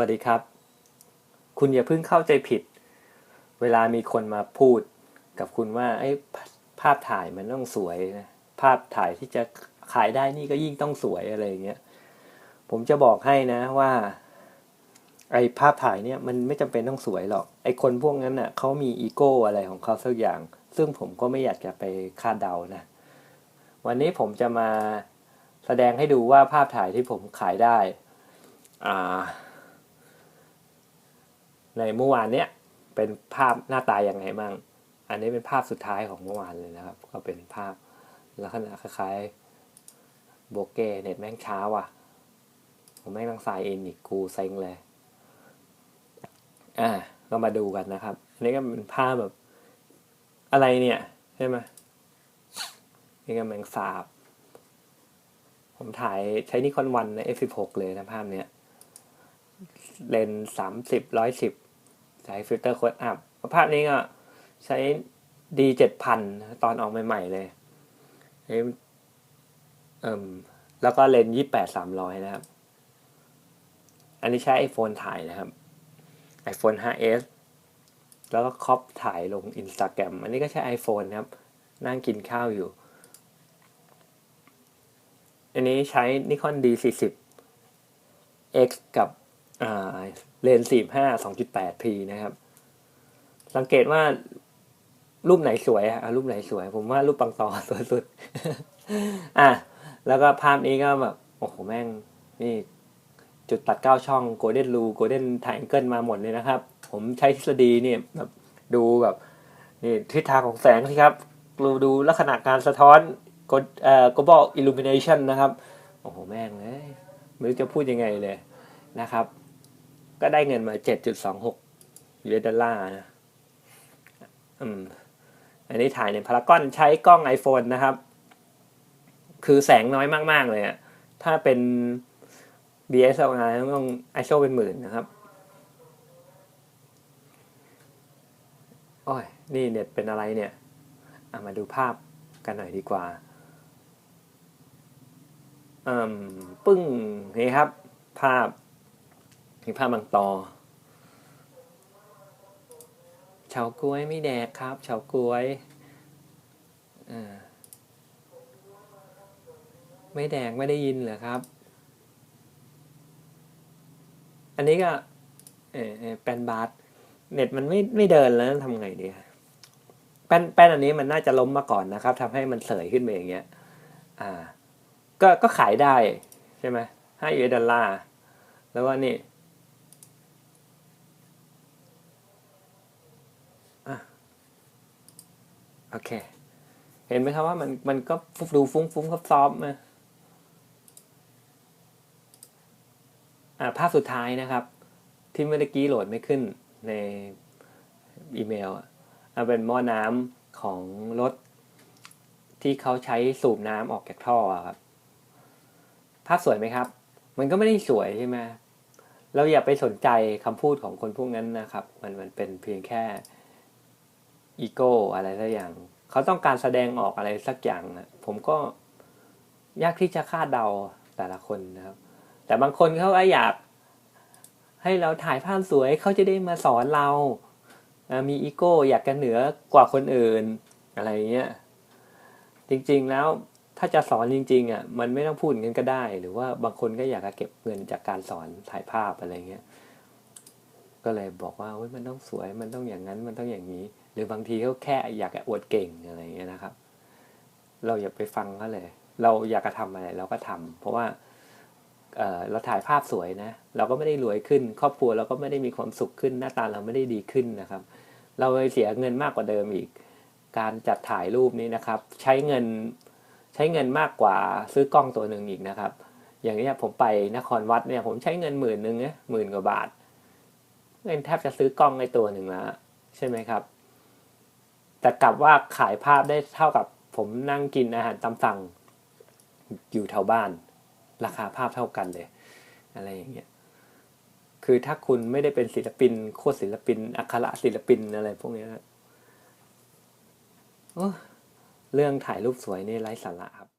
วัสดีครับ คุณอย่าเพิ่งเข้าใจผิด เวลามีคนมาพูดกับคุณว่าไอ้ภภาพถ่ายมันต้องสวยนะภาพถ่ายที่จะขายได้นี่ก็ยิ่งต้องสวยอะไรอย่างเงี้ยผมจะบอกให้นะว่า ไอ้ภาพถ่ายเนี่ยมันไม่จำเป็นต้องสวยหรอก ไอ้คนพวกนั้นน่ะเขามีอีโก้อะไรของเขาสักอย่าง ซึ่งผมก็ไม่อยากจะไปคาดเดานะ วันนี้ผมจะมาแสดงให้ดูว่าภาพถ่ายที่ผมขายได้ อ่า ในเมื่อวานเนี้ยเป็นภาพหน้าตายังไงบ้าง อันนี้เป็นภาพสุดท้ายของเมื่อวานเลยนะครับ ก็เป็นภาพลักษณะคล้ายๆโบเก้เน็ตแม่งช้าว่ะ ผมแม่งต้องสายเองอีกกูเซ็งเลย อ่าเรามาดูกันนะครับ อันนี้ก็เป็นภาพแบบอะไรเนี่ยใช่ไหมนี่ก็แมงสาบ ผมถ่ายใช้นิคอนวันใน F16 เลยนะภาพเนี้ยเลนสามสิบร้อยสิบ ใช้ฟิลเตอร์โค้ดอัพภาพนี้ก็ใช้ D เจ็ดพันตอนออกใหม่ ๆ เลยเอ่มแล้วก็เลนส์ยี่แปดสามร้อยนะครับ อันนี้ใช้ iPhone ถ่ายนะครับ iPhone 5s แล้วก็ครอปถ่ายลง Instagram อันนี้ก็ใช้ iPhone นะครับ นั่งกินข้าวอยู่ อันนี้ใช้ Nikon D40 X กับ เลนส์สี่ห้าสองจุดแปดพีนะครับ สังเกตว่ารูปไหนสวยอะรูปไหนสวย ผมว่ารูปปังตอสวยสุด อะ แล้วก็ภาพนี้ก็แบบ โอ้โห แม่ง นี่ จุดตัดเก้าช่องโกลเด้นรูโกลเด้นไทเกิลมาหมดเลยนะครับ ผมใช้ทฤษฎีเนี่ยแบบดูแบบ นี่ทิศทางของแสงสิครับดูดูลักษณะการสะท้อนกดเอ่อ global illumination นะครับ โอ้โห แม่งเลย ไม่รู้จะพูดยังไงเลยนะครับ ก็ได้เงินมา7.26ยูเอสดอลลาร์นะอืมอันนี้ถ่ายในพารากอนใช้กล้อง iPhone นะครับ คือแสงน้อยมาก ๆ เลยอะถ้าเป็น DSLR ต้อง ISO เป็นหมื่นนะครับโอ้ย นี่เน็ตเป็นอะไรเนี่ยเอามาดูภาพกันหน่อยดีกว่าอืมปึ้ง นี่ครับ ภาพ มีภาบางตอเฉาก้วยไม่แดกครับเฉาก้วยไม่แดกไม่ได้ยินเหรอครับ อันนี้ก็เออแป้นบาร์เน็ตมันไม่ไม่เดินแล้วทำไงดีแป้นแป้นอันนี้มันน่าจะล้มมาก่อนนะครับทำให้มันเสยขึ้นไปอย่างเงี้ย อ่า ก็ก็ขายได้ใช่ไหมห้ายูเอดอลลาร์แล้วว่านี่ โอเค เห็นไหมครับว่ามันมันก็ดูฟุ้งฟุ้งซับซ้อมมาอ่าภาพสุดท้ายนะครับ ที่เมื่อกี้โหลดไม่ขึ้นในอีเมลอะเป็นหม้อน้ำของรถที่เขาใช้สูบน้ำออกจากท่อครับ ภาพสวยไหมครับ มันก็ไม่ได้สวยใช่ไหมเราอย่าไปสนใจคำพูดของคนพวกนั้นนะครับ มันมันเป็นเพียงแค่ อีโก้อะไรสักอย่าง เขาต้องการแสดงออกอะไรสักอย่างนะผมก็ยากที่จะคาดเดาแต่ละคนนะครับ แต่บางคนเขาอยาก ให้เราถ่ายภาพสวยเขาจะได้มาสอนเรา มีอีโก้อยากกันเหนือกว่าคนอื่นอะไรเงี้ยจริงๆแล้วถ้าจะสอนจริงๆอะมันไม่ต้องพูดงั้นก็ได้ หรือว่าบางคนก็อยากจะเก็บเงินจากการสอนถ่ายภาพอะไรเงี้ยก็เลยบอกว่ามันต้องสวยมันต้องอย่างนั้นมันต้องอย่างนี้ หรือบางทีเขาแค่อยากอวดเก่งอะไรเงี้ยนะครับ เราอย่าไปฟังเขาเลย เราอยากจะทำอะไรเราก็ทำเพราะว่าเเราถ่ายภาพสวยนะ เราก็ไม่ได้รวยขึ้น ครอบครัวเราก็ไม่ได้มีความสุขขึ้น หน้าตาเราไม่ได้ดีขึ้นนะครับ เราเลยเสียเงินมากกว่าเดิมอีก การจัดถ่ายรูปนี้นะครับ ใช้เงินใช้เงินมากกว่าซื้อกล้องตัวหนึ่งอีกนะครับ อย่างนี้ผมไปนครวัดเนี่ยผมใช้เงินหมื่นหนึ่งเนี่ยหมื่นกว่าบาทเงินแทบจะซื้อกล้องในตัวหนึ่งแล้วใช่ไหมครับ แต่กลับว่าขายภาพได้เท่ากับผมนั่งกินอาหารตามสั่งอยู่แถวบ้าน ราคาภาพเท่ากันเลย อะไรอย่างเงี้ยคือถ้าคุณไม่ได้เป็นศิลปิน โคตรศิลปิน อัคระศิลปินอะไรพวกนี้นะเรื่องถ่ายรูปสวยนี่ไร้สาระครับ